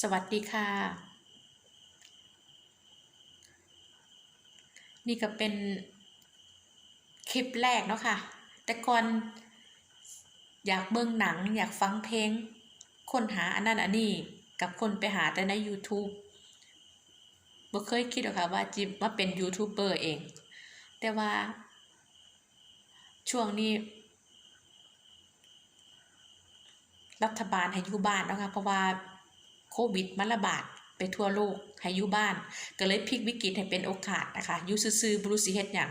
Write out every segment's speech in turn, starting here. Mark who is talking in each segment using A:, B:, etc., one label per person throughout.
A: สวัสดีค่ะ นี่ก็เป็นคลิปแรกเนาะค่ะ แต่ก่อนอยากเบิ่งหนังอยากฟังเพลงค้นหาอันนั้นอันนี้กับคนไปหาแต่ใน YouTube บ่เคยคิดหรอกค่ะว่าจิมาเป็นยูทูบเบอร์เอง แต่ว่า ช่วงนี้ รัฐบาลให้อยู่บ้านเนาะค่ะเพราะว่า โควิดมันระบาดไปทั่วโลกให้อยู่บ้าน ก็เลยพลิกวิกฤตให้เป็นโอกาสนะคะอยู่ซื่อๆบรู้สิเฮ็ดหยัง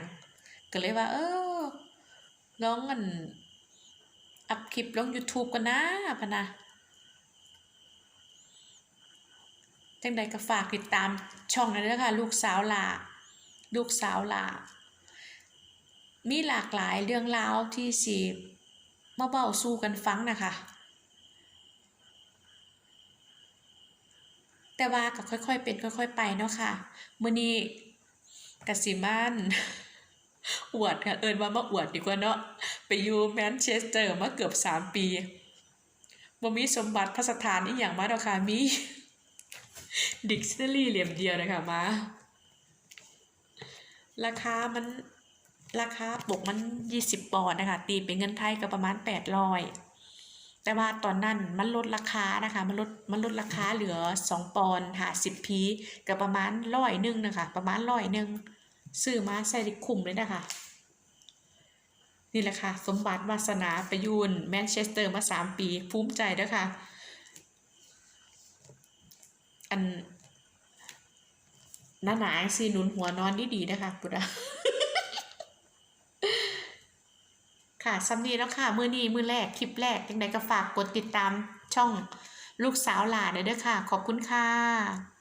A: ก็เลยว่า เออลองอันอัพคลิปลง YouTube กันนะพะนะจังใดก็ฝากติดตามช่องนั้นเด้อค่ะลูกสาวหลาลูกสาวหลามีหลากหลายเรื่องราวที่สิมาเว้าสู่กันฟังนะคะ แต่ว่าก็ค่อยๆ เป็นค่อย ๆ ไปเนาะค่ะมื้อนี้กสิมานอวดค่ะเอิ้นว่ามาอวดดีกว่าเนาะไปอยู่แมนเชสเตอร์มาเกือบ3ปีบ่มีสมบัติพระสถานอีหยังมาดอกค่ะมีดิกชันนารีเล่มเดียวนะคะมาราคามันราคาปกมัน 20 ปอนด์นะคะ ตีเป็นเงินไทยก็ประมาณ 800 แต่ว่าตอนนั้นมันลดราคานะคะ มันลดมันลดราคาเหลือ 2 ปอนด์50พีก็ประมาณร้อยหนึ่งนะคะ ประมาณร้อยหนึ่งซื้อมาใส่ได้คุ้มเลยนะคะ นี่แหละค่ะ สมบัติวาสนาไปอยูนแมนเชสเตอร์มา 3 ปีภูมิใจด้อค่ะ อันหนาหนาสิหนุนหัวนอนดีๆนะคะปุระ ค่ะสำนีแล้วค่ะ มือนี้มือแรก คลิปแรกยังไงก็ฝากกดติดตามช่องลูกสาวหลาเด้อค่ะ ขอบคุณค่ะ